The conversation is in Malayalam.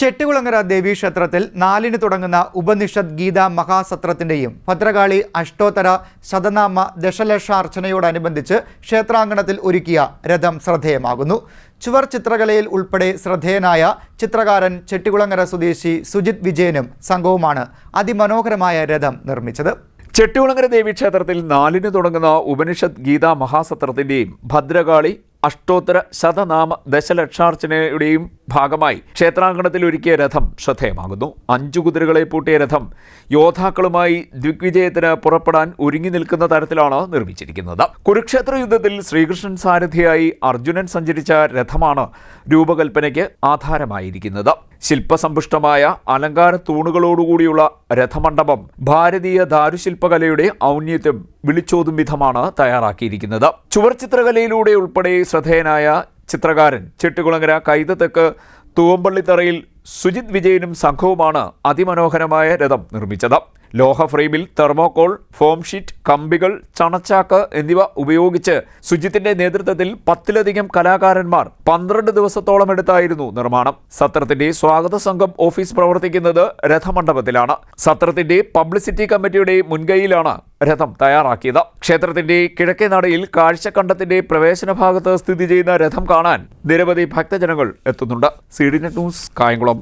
ചെട്ടികുളങ്ങര ദേവീക്ഷേത്രത്തിൽ നാലിന് തുടങ്ങുന്ന ഉപനിഷത് ഗീത മഹാസത്രത്തിന്റെയും ഭദ്രകാളി അഷ്ടോത്തര ശതനാമ ദശലക്ഷാർച്ചനയോടനുബന്ധിച്ച് ക്ഷേത്രാങ്കണത്തിൽ ഒരുക്കിയ രഥം ശ്രദ്ധേയമാകുന്നു. ചുവർ ചിത്രകലയിൽ ഉൾപ്പെടെ ശ്രദ്ധേയനായ ചിത്രകാരൻ ചെട്ടികുളങ്ങര സ്വദേശി സുജിത് വിജയനും സംഘവുമാണ് അതിമനോഹരമായ രഥം നിർമ്മിച്ചത്. ചെട്ടികുളങ്ങര ദേവീക്ഷേത്രത്തിൽ നാലിന് തുടങ്ങുന്ന ഉപനിഷത്ത് ഗീതാ മഹാസത്രത്തിന്റെയും ഭദ്രകാളി അഷ്ടോത്തര ശതനാമ ദശലക്ഷാർച്ചനയുടെയും ഭാഗമായി ക്ഷേത്രാങ്കണത്തിൽ ഒരുക്കിയ രഥം ശ്രദ്ധേയമാകുന്നു. അഞ്ചു കുതിരകളെ പൂട്ടിയ രഥം യോദ്ധാക്കളുമായി ദിഗ്വിജയത്തിന് പുറപ്പെടാൻ ഒരുങ്ങി നിൽക്കുന്ന തരത്തിലാണ് നിർമ്മിച്ചിരിക്കുന്നത്. കുരുക്ഷേത്ര യുദ്ധത്തിൽ ശ്രീകൃഷ്ണൻ സാരഥിയായി അർജുനൻ സഞ്ചരിച്ച രഥമാണ് രൂപകൽപ്പനയ്ക്ക് ആധാരമായിരിക്കുന്നത്. ശില്പസമ്പുഷ്ടമായ അലങ്കാര തൂണുകളോടുകൂടിയുള്ള രഥമണ്ഡപം ഭാരതീയ ദാരുശില്പകലയുടെ ഔന്നത്യം വിളിച്ചോതും വിധമാണ് തയ്യാറാക്കിയിരിക്കുന്നത്. ചുവർചിത്രകലയിലൂടെ ഉൾപ്പെടെ ശ്രദ്ധേയനായ ചിത്രകാരൻ ചെട്ടികുളങ്ങര കൈതത്തെക്ക് തൂവമ്പള്ളിത്തറയിൽ സുജിത് വിജയനും സംഘവുമാണ് അതിമനോഹരമായ രഥം നിർമ്മിച്ചത്. ലോഹ ഫ്രെയിമിൽ തെർമോകോൾ ഫോം ഷീറ്റ് കമ്പികൾ ചണച്ചാക്ക് എന്നിവ ഉപയോഗിച്ച് സുജിത്തിന്റെ നേതൃത്വത്തിൽ പത്തിലധികം കലാകാരന്മാർ പന്ത്രണ്ട് ദിവസത്തോളം എടുത്തായിരുന്നു നിർമ്മാണം. സത്രത്തിന്റെ സ്വാഗത സംഘം ഓഫീസ് പ്രവർത്തിക്കുന്നത് രഥമണ്ഡപത്തിലാണ്. സത്രത്തിന്റെ പബ്ലിസിറ്റി കമ്മിറ്റിയുടെ മുൻകൈയിലാണ് രഥം തയ്യാറാക്കിയത്. ക്ഷേത്രത്തിന്റെ കിഴക്കേ നടയിൽ കാഴ്ചക്കണ്ടത്തിന്റെ പ്രവേശന ഭാഗത്ത് സ്ഥിതി ചെയ്യുന്ന രഥം കാണാൻ നിരവധി ഭക്തജനങ്ങൾ എത്തുന്നുണ്ട്. C D news Kayamkulam.